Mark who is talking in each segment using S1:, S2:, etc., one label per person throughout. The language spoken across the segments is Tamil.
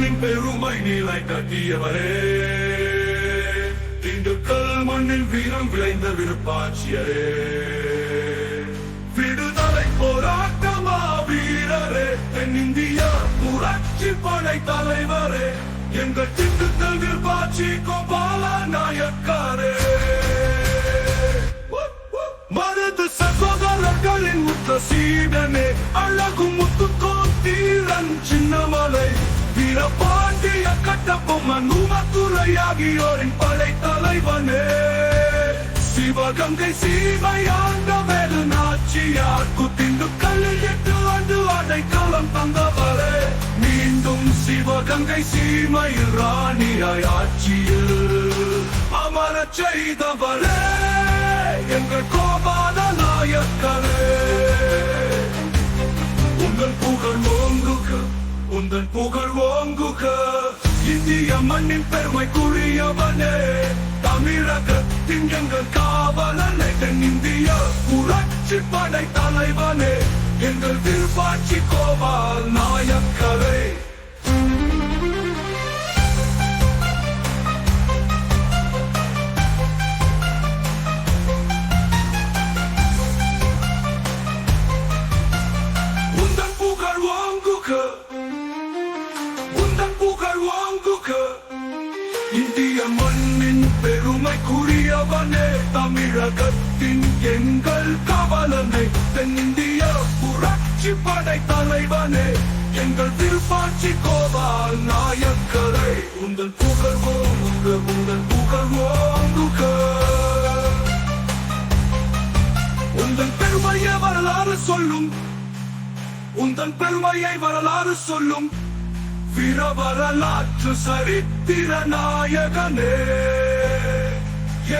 S1: மண்ணின் பெருமை நீலை கட்டியவரே திண்டுக்கல் மண்ணின் வீரம் விளைந்த விருப்பாட்சியரே. விடுதலை போராட்டமா வீரரே. தென்னிந்தியா புரட்சி படை தலைவரே. எங்கள் திண்டுக்கல் விருப்பாட்சி கோபால நாயக்காரே. மனது சகோதரர்களின் முத்த சீடனே. அழ வீரபாண்டிய கட்டபொம்மன் உமத்துறை ஆகியோரின் படை தலைவனே சிவகங்கை சீமையாண்ட வேலு நாச்சியார் குத்திண்டு கல்லில் எட்டு ஆண்டு அடைக்கலம் தந்தவரே. மீண்டும் சிவகங்கை சீமையில் ராணியாய் ஆட்சியில் அமரச் செய்தவரே. எங்கள் கோப உந்தன் புகழ் ஓங்குக. இந்திய மண்ணின் பெருமை குறியவனே தமிழகத்தின் எங்கள் காவலனை தென்னிந்திய புரட்சி படை தலைவனே எங்கள் திருப்பாட்சி கோபால் நாயக்கரே. உந்தன் இந்திய மண்ணின் பெருமைக்குரியவனே தமிழகத்தின் எங்கள் கவலனை தென்னிந்திய புரட்சி படை தலைவனே. எங்கள் திருப்பாட்சி கோபால் நாயக்கரை உந்தன் புகழ் உங்கள் உந்தன் புகழ் வாங்குக உந்தன் பெருமையை வரலாறு சொல்லும். உந்தன் பெருமையை வரலாறு சொல்லும். வீர வரலாற்று சரித்திர நாயகனே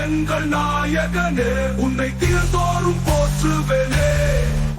S1: எங்கள் நாயகனே உன்னை தினந்தோறும் போற்றுவேனே.